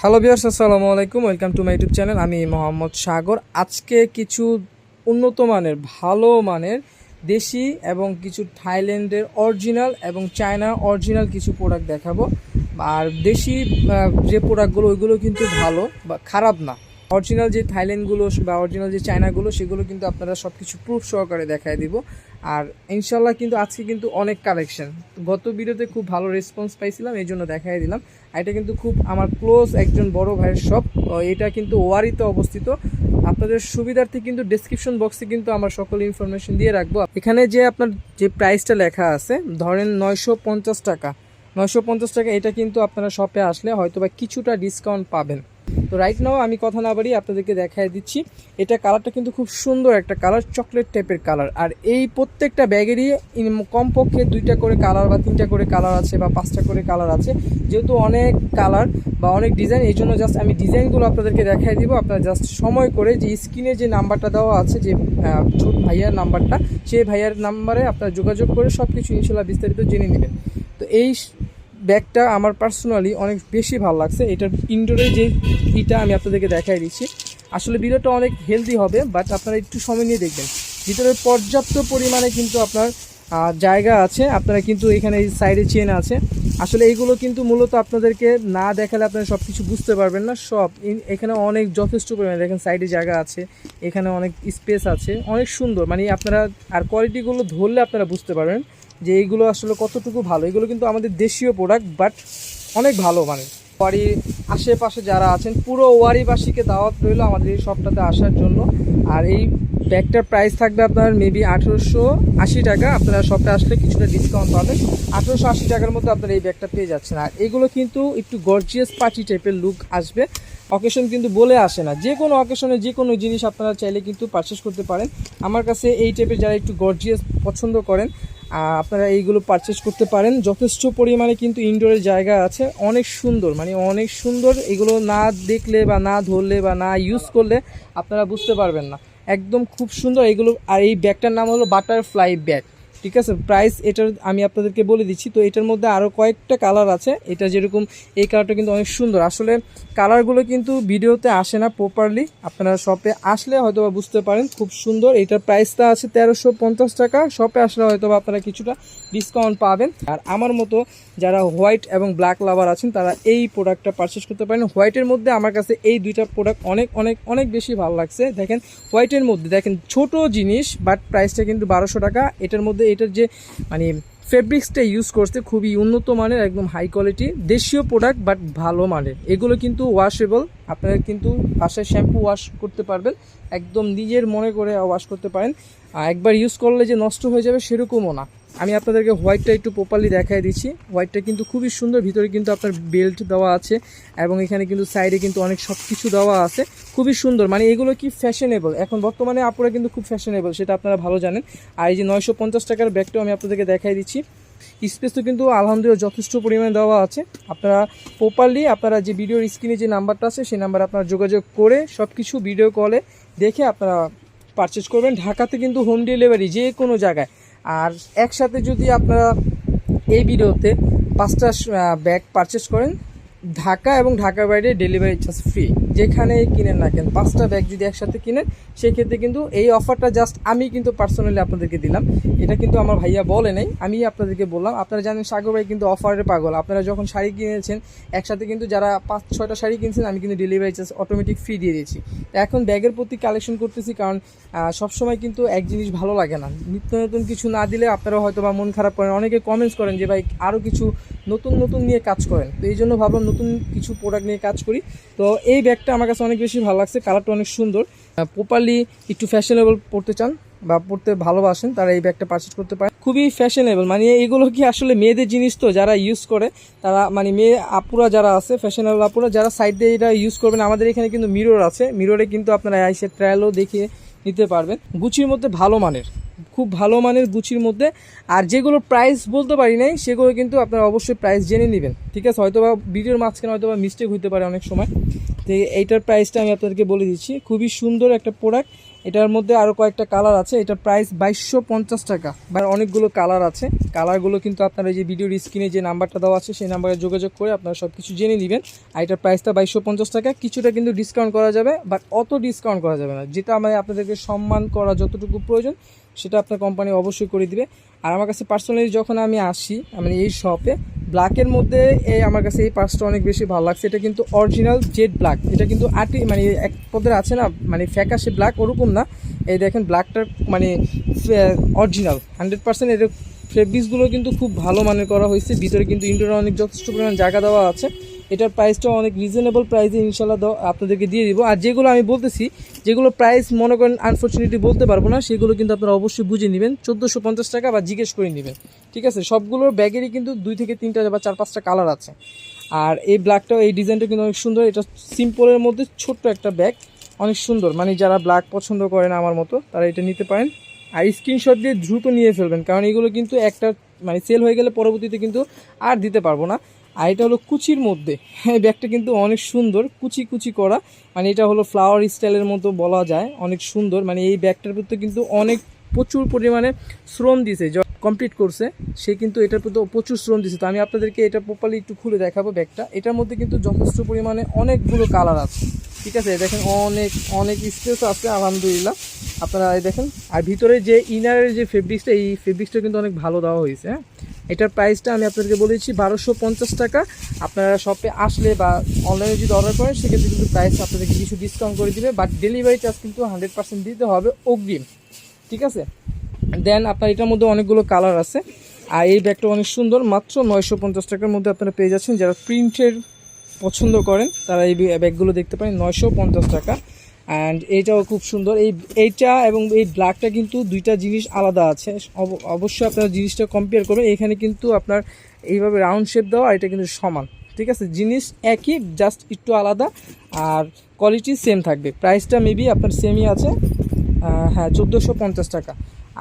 Hello বিয়ার্স আসসালামু আলাইকুম welcome to my YouTube channel আমি মোহাম্মদ সাগর। আজকে কিছু উন্নত মানের, ভালো মানের দেশি এবং কিছু থাইল্যান্ডের অরিজিনাল এবং চায়না অরিজিনাল কিছু প্রোডাক্ট দেখাবো। আর দেশি যে প্রোডাক্টগুলো ওইগুলো কিন্তু ভালো বা খারাপ না। অরিজিনাল যে থাইল্যান্ডগুলো বা অরিজিনাল যে চায়নাগুলো, সেগুলো কিন্তু আপনারা সব কিছু প্রুফ সহকারে দেখায় দিব। আর ইনশাল্লাহ কিন্তু আজকে কিন্তু অনেক কালেকশন গত ভিডিওতে খুব ভালো রেসপন্স পাইছিলাম, এই জন্য দেখাই দিলাম। আর এটা কিন্তু খুব আমার ক্লোজ একজন বড় ভাইয়ের শপ এটা কিন্তু ওয়ারিতে অবস্থিত। আপনাদের সুবিধার্থে কিন্তু ডেসক্রিপশন বক্সে কিন্তু আমার সকল ইনফরমেশন দিয়ে রাখব। এখানে যে আপনার যে প্রাইসটা লেখা আছে, ধরেন নয়শো পঞ্চাশ টাকা। নয়শো পঞ্চাশ টাকা, এটা কিন্তু আপনারা শপে আসলে হয়তো বা কিছুটা ডিসকাউন্ট পাবেন। তো রাইট নাও আমি কথা না বাড়ি আপনাদেরকে দেখাই দিচ্ছি। এটা কালারটা কিন্তু খুব সুন্দর একটা কালার চকলেট টাইপের কালার আর এই প্রত্যেকটা ব্যাগেরই কমপক্ষে দুইটা করে কালার বা তিনটা করে কালার আছে বা পাঁচটা করে কালার আছে। যেহেতু অনেক কালার বা অনেক ডিজাইন এই জন্য জাস্ট আমি ডিজাইনগুলো আপনাদেরকে দেখাই দিব। আপনারা জাস্ট সময় করে যে স্ক্রিনে যে নাম্বারটা দেওয়া আছে, যে ছোট ভাইয়ার নাম্বারটা সেই ভাইয়ার নাম্বারে আপনারা যোগাযোগ করে সব কিছু ইনশাল্লাহ বিস্তারিত জেনে নেবেন। তো এই ব্যাগটা আমার পার্সোনালি অনেক বেশি ভালো লাগছে। এটার ইনডোরে যে ইটা আমি আপনাদেরকে দেখাই দিচ্ছি। আসলে ভিডিওটা অনেক হেলদি হবে বাট আপনারা একটু সময় নিয়ে দেখবেন। ভিতরে পর্যাপ্ত পরিমাণে কিন্তু আপনার জায়গা আছে। আপনারা কিন্তু এখানে এই সাইডে চেন আছে। আসলে এইগুলো কিন্তু মূলত আপনাদেরকে না দেখালে আপনারা সব কিছু বুঝতে পারবেন না। সব এখানে অনেক যথেষ্ট পরিমাণে দেখেন সাইডে জায়গা আছে, এখানে অনেক স্পেস আছে, অনেক সুন্দর। মানে আপনারা, আর কোয়ালিটিগুলো ধরলে আপনারা বুঝতে পারবেন। যে এইগুলো আসলে কতটুকু ভালো, এগুলো কিন্তু আমাদের দেশীয় প্রোডাক্ট বাট অনেক ভালো মানে। ওয়ারি আশেপাশে যারা আছেন, পুরো ওয়ারিবাসীকে দাওয়াত রইল আমাদের এই শপটাতে আসার জন্য। আর এই ব্যাগটার প্রাইস থাকবে আপনার মেবি আঠেরোশো আশি টাকা। আপনারা শপে আসলে কিছুটা ডিসকাউন্ট পাবেন। আঠেরোশো আশি টাকার মধ্যে আপনারা এই ব্যাগটা পেয়ে যাচ্ছেন। আর এগুলো কিন্তু একটু গর্জিয়াস পার্টি টাইপের লুক আসবে। অকেশন কিন্তু বলে আসে না। যে কোনো অকেশনে যে কোনো জিনিস আপনারা চাইলে কিন্তু পারচেস করতে পারেন। আমার কাছে এই টাইপের যারা একটু গর্জিয়াস পছন্দ করেন আপনারা এইগুলো পারচেস করতে পারেন। যথেষ্ট পরিমাণে কিন্তু ইনডোরের জায়গা আছে। অনেক সুন্দর মানে অনেক সুন্দর। এগুলো না দেখলে বা না ধরলে বা না ইউজ করলে আপনারা বুঝতে পারবেন না। একদম খুব সুন্দর। এগুলো, আর এই ব্যাগটার নাম হলো বাটারফ্লাই ব্যাগ ঠিক আছে প্রাইস এটার আমি আপনাদেরকে বলে দিচ্ছি। তো এটার মধ্যে আরও কয়েকটা কালার আছে। এটা যেরকম, এই কালারটা কিন্তু অনেক সুন্দর। আসলে কালারগুলো কিন্তু ভিডিওতে আসে না প্রপারলি আপনারা শপে আসলে হয়তো বা বুঝতে পারেন, খুব সুন্দর। এটার প্রাইসটা আছে তেরোশো পঞ্চাশ টাকা। শপে আসলে হয়তো বা আপনারা কিছুটা ডিসকাউন্ট পাবেন। আর আমার মতো যারা হোয়াইট এবং ব্ল্যাক লাভার আছেন, তারা এই প্রোডাক্টটা পারচেস করতে পারেন। হোয়াইটের মধ্যে আমার কাছে এই দুইটা প্রোডাক্ট অনেক অনেক অনেক বেশি ভালো লাগছে। দেখেন হোয়াইটের মধ্যে, দেখেন, ছোট জিনিস বাট প্রাইসটা কিন্তু বারোশো টাকা। এটার মধ্যে এটার যে মানে ফেব্রিক্সটা ইউজ করছে খুবই উন্নত মানের, একদম হাই কোয়ালিটি দেশীয় প্রোডাক্ট বাট ভালো মানের। এগুলো কিন্তু ওয়াশেবল আপনারা কিন্তু বাসায় শ্যাম্পু ওয়াশ করতে পারবেন, একদম নিজের মনে করে ওয়াশ করতে পারেন। একবার ইউজ করলে যে নষ্ট হয়ে যাবে সেরকমও না। আমি আপনাদেরকে হোয়াইটটা একটু প্রপারলি দেখাই দিচ্ছি। হোয়াইটটা কিন্তু খুবই সুন্দর, ভিতরে কিন্তু আপনার বেল্ট দেওয়া আছে এবং এখানে কিন্তু সাইডে কিন্তু অনেক সব কিছু দেওয়া আছে। খুবই সুন্দর মানে এগুলো কি ফ্যাশনেবল এখন বর্তমানে আপনারা কিন্তু খুব ফ্যাশনেবল সেটা আপনারা ভালো জানেন। আর এই যে নয়শো পঞ্চাশ টাকার ব্যাগটাও আমি আপনাদেরকে দেখাই দিচ্ছি। স্পেস তো কিন্তু আলহামদুলিল্লাহ যথেষ্ট পরিমাণে দেওয়া আছে। আপনারা প্রপারলি আপনারা যে ভিডিওর স্ক্রিনে যে নাম্বারটা আছে, সেই নাম্বারে আপনারা যোগাযোগ করে সব কিছু ভিডিও কলে দেখে আপনারা পারচেস করবেন। ঢাকাতে কিন্তু হোম ডেলিভারি যে কোনো জায়গায়। আর একসাথে যদি আপনারা এই ভিডিওতে পাঁচটা ব্যাগ পারচেস করেন, ঢাকা এবং ঢাকার বাইরে ডেলিভারি চার্জ ফ্রি যেখানে কিনেন না কেন, পাঁচটা ব্যাগ যদি একসাথে কিনেন, সেক্ষেত্রে কিন্তু এই অফারটা জাস্ট আমি কিন্তু পার্সোনালি আপনাদেরকে দিলাম। এটা কিন্তু আমার ভাইয়া বলে নাই, আমি আপনাদেরকে বললাম। আপনারা জানেন সাগর ভাই কিন্তু অফারে পাগল। আপনারা যখন শাড়ি কিনেছেন, একসাথে কিন্তু যারা পাঁচ, ছয়টা শাড়ি কিনছেন, আমি কিন্তু ডেলিভারি চার্জ অটোমেটিক ফ্রি দিয়ে দিয়েছি। এখন ব্যাগের প্রতি কালেকশন করতেছি কারণ সবসময় কিন্তু এক জিনিস ভালো লাগে না। নিত্য নতুন কিছু না দিলে আপনারা হয়তো বা মন খারাপ করেন। অনেকে কমেন্টস করেন যে, ভাই আরও কিছু নতুন নতুন নিয়ে কাজ করেন। তো এই জন্য ভাবলাম নতুন কিছু প্রোডাক্ট নিয়ে কাজ করি। তো এই ব্যাগটা আমার কাছে অনেক বেশি ভালো লাগছে কালারটা অনেক সুন্দর। প্রপারলি একটু ফ্যাশনেবল পড়তে চান বা পড়তে ভালোবাসেন, তারা এই ব্যাগটা পারচেজ করতে পারে খুবই ফ্যাশনেবল মানে এগুলো কি আসলে মেয়েদের জিনিস তো যারা ইউজ করে, তারা মানে মেয়ে আপুরা যারা আছে ফ্যাশনেবল আপুরা, যারা সাইড দিয়ে এটা ইউজ করবেন, আমাদের এখানে কিন্তু মিরর আছে। মিররে কিন্তু আপনারা আইসে ট্রায়ালও দেখিয়ে নিতে পারবেন। গুচির মধ্যে ভালো মানের। খুব ভালো মানের গুচির মধ্যে। আর যেগুলো প্রাইস বলতে পারি নাই, সেগুলো কিন্তু আপনারা অবশ্যই প্রাইস জেনে নেবেন। ঠিক আছে? হয়তো বা ভিডিওর মাঝখানে হয়তো বা মিস্টেক হইতে পারে অনেক সময়। তো এইটার প্রাইসটা আমি আপনাদেরকে বলে দিচ্ছি। খুবই সুন্দর একটা প্রোডাক্ট এটার মধ্যে আরও কয়েকটা কালার আছে। এটার প্রাইস বাইশশো পঞ্চাশ টাকা। বা অনেকগুলো কালার আছে। কালারগুলো কিন্তু আপনারা এই যে ভিডিওর স্ক্রিনে যে নাম্বারটা দেওয়া আছে, সেই নাম্বারে যোগাযোগ করে আপনারা সব কিছু জেনে নেবেন। আর এটার প্রাইসটা বাইশশো পঞ্চাশ টাকা। কিছুটা কিন্তু ডিসকাউন্ট করা যাবে বাট অত ডিসকাউন্ট করা যাবে না। যেটা মানে আপনাদেরকে সম্মান করা যতটুকু প্রয়োজন, সেটা আপনার কোম্পানি অবশ্যই করে দিবে। আর আমার কাছে পার্সোনালি যখন আমি আসি মানে এই শপে ব্ল্যাকের মধ্যে এই আমার কাছে এই পার্সটা অনেক বেশি ভালো লাগছে। এটা কিন্তু অরিজিনাল জেড ব্ল্যাক এটা কিন্তু আটি মানে এক পদের আছে না মানে ফ্যাকাশে ব্ল্যাক ওরকম না। এই দেখেন ব্ল্যাকটার মানে অরিজিনাল হান্ড্রেড পার্সেন্ট এর ফেব্রিক্সগুলো কিন্তু খুব ভালো মানের করা হয়েছে। ভিতরে কিন্তু ইন্ডোরে অনেক যথেষ্ট পরিমাণ জায়গা দেওয়া আছে। এটার প্রাইসটা অনেক রিজনেবল প্রাইসে ইনশাল্লাহ আপনাদেরকে দিয়ে দিব। আর যেগুলো আমি বলতেছি, যেগুলো প্রাইস মনে করেন আনফর্চুনেটলি বলতে পারব না, সেগুলো কিন্তু আপনারা অবশ্যই বুঝে নেবেন। চোদ্দোশো টাকা বা জিজ্ঞেস করে নেবেন। ঠিক আছে? সবগুলোর ব্যাগেরই কিন্তু দুই থেকে তিনটা বা চার, পাঁচটা কালার আছে। আর এই ব্ল্যাকটাও এই ডিজাইনটা কিন্তু অনেক সুন্দর। এটা সিম্পলের মধ্যে ছোট্ট একটা ব্যাগ অনেক সুন্দর। মানে যারা ব্ল্যাক পছন্দ করেন আমার মতো, তারা এটা নিতে পারেন। আর স্ক্রিনশট দিয়ে দ্রুত নিয়ে ফেলবেন, কারণ এগুলো কিন্তু একটা মানে সেল হয়ে গেলে পরবর্তীতে কিন্তু আর দিতে পারব না। আর এটা হলো কুচির মধ্যে। এই ব্যাগটা কিন্তু অনেক সুন্দর, কুচি কুচি করা। মানে এটা হলো ফ্লাওয়ার স্টাইলের মতো বলা যায়, অনেক সুন্দর। মানে এই ব্যাগটার প্রতি কিন্তু অনেক প্রচুর পরিমাণে শ্রম দিছে। কমপ্লিট করছে, সে কিন্তু এটার প্রতি প্রচুর শ্রম দিচ্ছে তো আমি আপনাদেরকে এটা প্রপারলি একটু খুলে দেখাবো ব্যাগটা। এটার মধ্যে কিন্তু যথেষ্ট পরিমাণে অনেকগুলো কালার আছে। ঠিক আছে? দেখেন অনেক অনেক স্পেস আছে, আলহামদুলিল্লাহ। আপনারা দেখেন, আর ভিতরে যে ইনারের যে ফেব্রিক্সটা এই ফেব্রিক্সটা কিন্তু অনেক ভালো দেওয়া হয়েছে হ্যাঁ? এটার প্রাইসটা আমি আপনাদেরকে বলেছি বারোশো পঞ্চাশ টাকা। আপনারা শপে আসলে বা অনলাইনে যদি অর্ডার করেন, সেক্ষেত্রে কিন্তু প্রাইস আপনাদেরকে কিছু ডিসকাউন্ট করে দিবে। বাট ডেলিভারি চার্জ কিন্তু হান্ড্রেড পার্সেন্ট দিতে হবে অগ্রিম। ঠিক আছে? দেন আপনার এটার মধ্যে অনেকগুলো কালার আছে। আর এই ব্যাগটা অনেক সুন্দর, মাত্র নয়শো পঞ্চাশ টাকার মধ্যে আপনারা পেয়ে যাচ্ছেন। যারা প্রিন্টের পছন্দ করেন, তারা এই ব্যাগগুলো দেখতে পারেন, নয়শো পঞ্চাশ টাকা। অ্যান্ড এইটাও খুব সুন্দর। এই, এইটা এবং এই ব্ল্যাকটা কিন্তু দুইটা জিনিস আলাদা আছে। অব- অবশ্যই আপনারা জিনিসটা কম্পেয়ার করবেন। এখানে কিন্তু আপনার এইভাবে রাউন্ড শেপ দেওয়া, এটা কিন্তু সমান। ঠিক আছে? জিনিস একই জাস্ট একটু আলাদা। আর কোয়ালিটি সেম থাকবে। প্রাইসটা মেবি আপনার সেমই আছে। হ্যাঁ চোদ্দোশো পঞ্চাশ টাকা।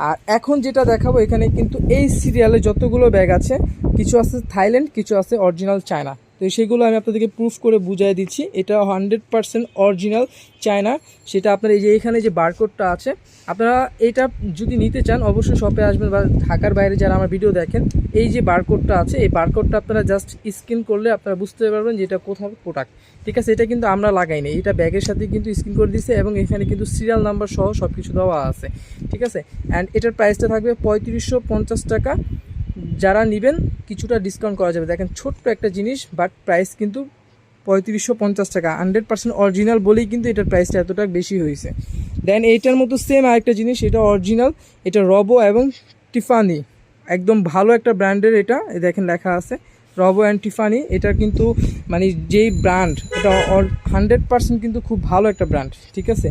আর এখন যেটা দেখাবো, এখানে কিন্তু এই সিরিয়ালে যতগুলো ব্যাগ আছে, কিছু আছে থাইল্যান্ড কিছু আছে অরিজিনাল চায়না তো সেগুলো আমি আপনাদেরকে প্রুফ করে বুঝাই দিচ্ছি। এটা হান্ড্রেড পার্সেন্ট অরিজিনাল চায়না সেটা আপনার এই যে এখানে যে বারকোডটা আছে, আপনারা এটা যদি নিতে চান, অবশ্যই শপে আসবেন বা ঢাকার বাইরে যারা আমার ভিডিও দেখেন, এই যে বারকোডটা আছে, এই বারকোডটা আপনারা জাস্ট স্ক্যান করলে আপনারা বুঝতে পারবেন যে এটা কোথাও প্রোডাক্ট ঠিক আছে, এটা কিন্তু আমরা লাগাইনি এটা ব্যাগের সাথে কিন্তু স্ক্রিন করে দিছে এবং এখানে কিন্তু সিরিয়াল নাম্বার সহ সব কিছু দেওয়া আছে। ঠিক আছে? অ্যান্ড এটার প্রাইসটা থাকবে পঁয়ত্রিশশো টাকা। যারা নেবেন কিছুটা ডিসকাউন্ট করা যাবে। দেখেন, ছোট্ট একটা জিনিস বাট প্রাইস কিন্তু পঁয়ত্রিশশো পঞ্চাশ টাকা। হান্ড্রেড পার্সেন্ট অরিজিনাল বলেই কিন্তু এটার প্রাইসটা এতটা বেশি হয়েছে। দেন এইটার মতো সেম আরেকটা জিনিস, এটা অরিজিনাল এটা রবো এবং টিফানি একদম ভালো একটা ব্র্যান্ডের এটা দেখেন লেখা আছে রবো অ্যান্ড টিফানি এটা কিন্তু মানে যেই ব্র্যান্ড এটা হান্ড্রেড পার্সেন্ট কিন্তু খুব ভালো একটা ব্র্যান্ড ঠিক আছে?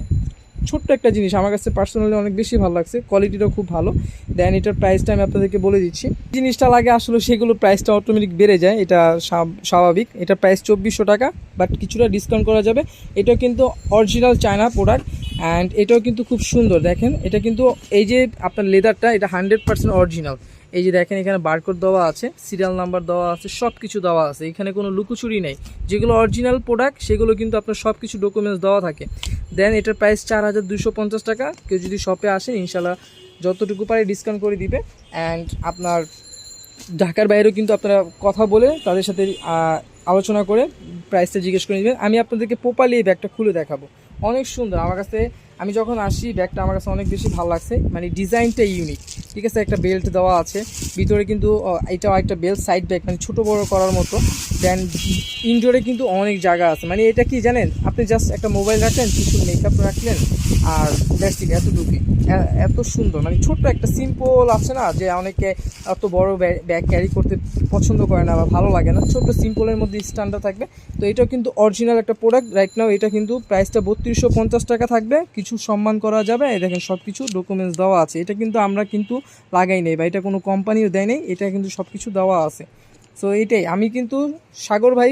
ছোট্ট একটা জিনিস, আমার কাছে পার্সোনালি অনেক বেশি ভালো লাগছে কোয়ালিটিটাও খুব ভালো। দেন এটার প্রাইসটা আমি আপনাদেরকে বলে দিচ্ছি। জিনিসটা লাগে আসলে সেগুলো প্রাইসটা অটোমেটিক বেড়ে যায়, এটা স্বাভ- স্বাভাবিক। এটা প্রাইস চব্বিশশো টাকা বাট কিছুটা ডিসকাউন্ট করা যাবে। এটা কিন্তু অরিজিনাল চায়না প্রোডাক্ট অ্যান্ড এটাও কিন্তু খুব সুন্দর। দেখেন, এটা কিন্তু এই যে আপনার লেদারটা এটা হান্ড্রেড পার্সেন্ট অরিজিনাল এই যে দেখেন এখানে বারকোড দেওয়া আছে সিরিয়াল নাম্বার দেওয়া আছে সব কিছু দেওয়া আছে। এখানে কোনো লুকোচুরি নেই। যেগুলো অরিজিনাল প্রোডাক্ট সেগুলো কিন্তু আপনার সব কিছু ডকুমেন্টস দেওয়া থাকে। দেন এটার প্রাইস চার হাজার দুশো পঞ্চাশ টাকা। কেউ যদি শপে আসেন ইনশাল্লাহ যতটুকু পারে ডিসকাউন্ট করে দিবে। অ্যান্ড আপনার ঢাকার বাইরেও কিন্তু আপনারা কথা বলে তাদের সাথে আলোচনা করে প্রাইসটা জিজ্ঞেস করে নেবেন। আমি আপনাদেরকে প্রপারলি এই ব্যাগটা খুলে দেখাবো। অনেক সুন্দর। আমার কাছে, আমি যখন আসি, ব্যাগটা আমার কাছে অনেক বেশি ভালো লাগছে। মানে ডিজাইনটা ইউনিক ঠিক আছে, একটা বেল্ট দেওয়া আছে। ভিতরে কিন্তু এটাও একটা বেল্ট সাইড ব্যাগ মানে ছোটো বড়ো করার মতো। দেন ইনডোরে কিন্তু অনেক জায়গা আছে। মানে এটা কি জানেন? আপনি জাস্ট একটা মোবাইল রাখলেন কিছু মেকআপ রাখলেন। আর দ্যাটস ইট এতটুকুই এত সুন্দর। মানে ছোট্ট একটা সিম্পল আছে না, যে অনেকে এত বড় ব্যাগ ক্যারি করতে পছন্দ করে না বা ভালো লাগে না। ছোট্ট সিম্পলের মধ্যে স্ট্যান্ডার্ড থাকবে। তো এটাও কিন্তু অরিজিনাল একটা প্রোডাক্ট রাইট নাও এটা কিন্তু প্রাইসটা বত্রিশশো পঞ্চাশ টাকা থাকবে। কিছু সম্মান করা যাবে। এই দেখেন সব কিছু ডকুমেন্টস দেওয়া আছে। এটা কিন্তু আমরা কিন্তু লাগাই নেই বা এটা কোনো কোম্পানিও দেয় নেই। এটা কিন্তু সব কিছু দেওয়া আছে। সো এইটাই আমি কিন্তু সাগর ভাই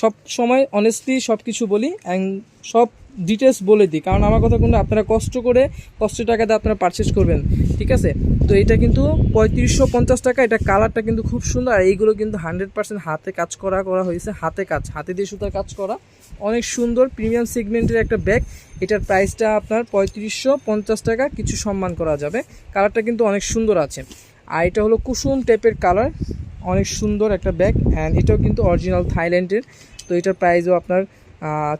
সব সময় অনেস্টলি সব কিছু বলি। অ্যান্ড সব ডিটেলস বলে দিই। কারণ আমার কথা কিন্তু আপনারা কষ্ট করে কষ্ট টাকাতে আপনারা পারচেস করবেন, ঠিক আছে? তো এটা কিন্তু পঁয়ত্রিশশো পঞ্চাশ টাকা, এটা কালারটা কিন্তু খুব সুন্দর। আর এইগুলো কিন্তু হান্ড্রেড পার্সেন্ট হাতে কাজ করা করা হয়েছে, হাতে কাজ, হাতে দিয়ে সুতার কাজ করা। অনেক সুন্দর প্রিমিয়াম সেগমেন্টের একটা ব্যাগ এটার প্রাইসটা আপনার পঁয়ত্রিশশো পঞ্চাশ টাকা, কিছু সম্মান করা যাবে। কালারটা কিন্তু অনেক সুন্দর আছে। আর এটা হলো কুসুম টাইপের কালার অনেক সুন্দর একটা ব্যাগ অ্যান্ড এটাও কিন্তু অরিজিনাল থাইল্যান্ডের তো এটার প্রাইসও আপনার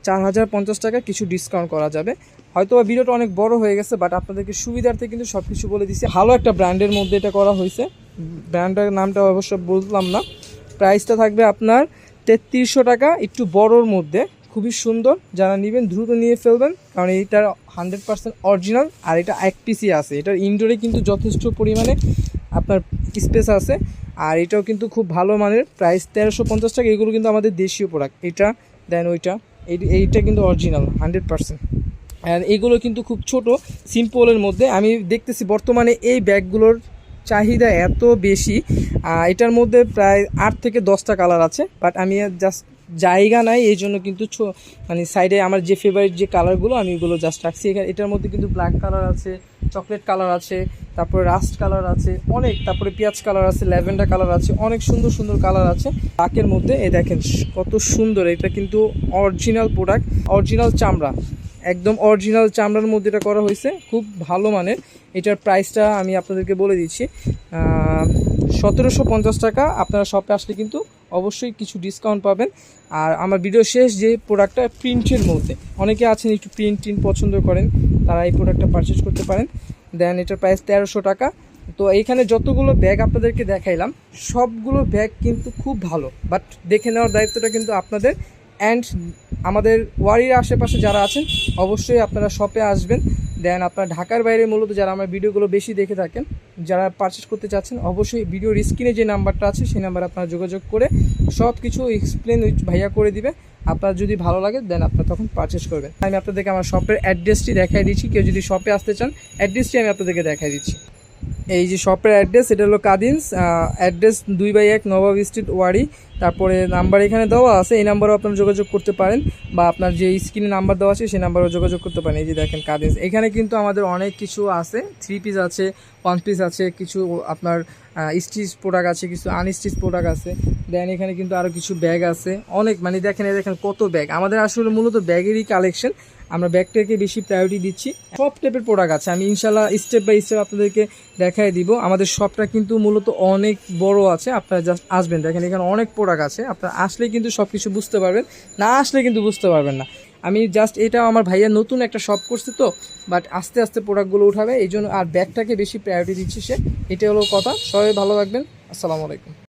চার হাজার পঞ্চাশ টাকা কিছু ডিসকাউন্ট করা যাবে। হয়তো ভিডিওটা অনেক বড় হয়ে গেছে বাট আপনাদেরকে সুবিধার্থে কিন্তু সব কিছু বলে দিচ্ছি ভালো একটা ব্র্যান্ডের মধ্যে এটা করা হয়েছে। ব্র্যান্ডের নামটা অবশ্য বললাম না। প্রাইসটা থাকবে আপনার তেত্রিশশো টাকা, একটু বড়োর মধ্যে। খুবই সুন্দর। যারা নেবেন, দ্রুত নিয়ে ফেলবেন। কারণ এইটার হান্ড্রেড পার্সেন্ট অরিজিনাল আর এটা এক পিসি আছে। এটার ইনডোরে কিন্তু যথেষ্ট পরিমাণে আপনার স্পেস আছে। আর এটাও কিন্তু খুব ভালো মানের। প্রাইস তেরোশো পঞ্চাশ টাকা, এগুলো কিন্তু আমাদের দেশীয় প্রোডাক্ট এটা দেন ওইটা। এই- এইটা কিন্তু অরিজিনাল হান্ড্রেড পার্সেন্ট আর এগুলো কিন্তু খুব ছোট সিম্পলের মধ্যে। আমি দেখতেছি বর্তমানে এই ব্যাগগুলোর চাহিদা এত বেশি এটার মধ্যে প্রায় আট থেকে দশটা কালার আছে বাট আমি জাস্ট জায়গা নাই, এই জন্য কিন্তু মানে সাইডে আমার যে ফেভারিট যে কালারগুলো আমি ওগুলো জাস্ট রাখছি। এখানে, এটার মধ্যে কিন্তু ব্ল্যাক কালার আছে চকলেট কালার আছে, তারপরে রাস্ট কালার আছে, অনেক, তারপরে পেঁয়াজ কালার আছে ল্যাভেন্ডার কালার আছে, অনেক সুন্দর সুন্দর কালার আছে। ব্ল্যাকের মধ্যে, এই দেখেন কত সুন্দর, এটা কিন্তু অরিজিনাল প্রোডাক্ট অরিজিনাল চামড়া। একদম অরিজিনাল চামড়ার মধ্যে এটা করা হয়েছে, খুব ভালো মানের। এটার প্রাইসটা আমি আপনাদেরকে বলে দিচ্ছি সতেরোশো পঞ্চাশ টাকা। আপনারা শপে আসলে কিন্তু অবশ্যই কিছু ডিসকাউন্ট পাবেন। আর আমার ভিডিও শেষ যে প্রোডাক্টটা প্রিন্টের মধ্যে। অনেকে আছেন একটু প্রিন্ট টিন পছন্দ করেন, তারা এই প্রোডাক্টটা পারচেস করতে পারেন। দেন এটার প্রাইস তেরোশো টাকা। তো এইখানে যতগুলো ব্যাগ আপনাদেরকে দেখাইলাম, সবগুলো ব্যাগ কিন্তু খুব ভালো। বাট দেখে নেওয়ার দায়িত্বটা কিন্তু আপনাদের। অ্যান্ড আমাদের ওয়ারির আশেপাশে যারা আছেন, অবশ্যই আপনারা শপে আসবেন। দেন আপনার ঢাকার বাইরে মূলত যারা আমার ভিডিওগুলো বেশি দেখে থাকেন, যারা পারচেস করতে চাচ্ছেন, অবশ্যই ভিডিওর স্ক্রিনে যে নাম্বারটা আছে, সেই নাম্বারে আপনারা যোগাযোগ করে সব কিছু এক্সপ্লেন ওই ভাইয়া করে দিবে। আপনার যদি ভালো লাগে দেন আপনারা তখন পারচেস করবেন। আমি আপনাদেরকে আমার শপের অ্যাড্রেসটি দেখাই দিচ্ছি। কেউ যদি শপে আসতে চান অ্যাড্রেসটি আমি আপনাদেরকে দেখাই দিচ্ছি। এই যে শপের অ্যাড্রেস এটা হলো কাদিনস অ্যাড্রেস দুই বাই এক নবাব স্ট্রিট ওয়ারি। তারপরে নাম্বার এখানে দেওয়া আছে, এই নাম্বারও আপনারা যোগাযোগ করতে পারেন বা আপনার যে স্ক্রিনে নাম্বার দেওয়া আছে, সেই নাম্বারও যোগাযোগ করতে পারেন। এই যে দেখেন কাদিনস এখানে কিন্তু আমাদের অনেক কিছু আছে। থ্রি পিস আছে ওয়ান পিস আছে, কিছু আপনার স্টিচ প্রোডাক্ট আছে, কিছু আনস্টিচ প্রোডাক্ট আছে। দেন এখানে কিন্তু আরও কিছু ব্যাগ আছে। অনেক মানে দেখেন দেখেন কত ব্যাগ আমাদের আসলে মূলত ব্যাগেরই কালেকশন আমরা ব্যাগটাকে বেশি প্রায়োরিটি দিচ্ছি। সব টাইপের প্রোডাক্ট আছে। আমি ইনশাল্লাহ স্টেপ বাই স্টেপ আপনাদেরকে দেখাই দিব। আমাদের শপটা কিন্তু মূলত অনেক বড় আছে। আপনারা জাস্ট আসবেন। দেখেন, এখানে অনেক প্রোডাক্ট আছে। আপনারা আসলে কিন্তু সব কিছু বুঝতে পারবেন। না আসলে কিন্তু বুঝতে পারবেন না। আমি জাস্ট এটা আমার ভাইয়া নতুন একটা শপ করছে তো বাট আস্তে আস্তে প্রোডাক্টগুলো উঠাবে এই জন্য আর ব্যাগটাকে বেশি প্রায়োরিটি দিচ্ছি সে। এটা হলো কথা। সবাই ভালো থাকবেন। আসসালামু আলাইকুম।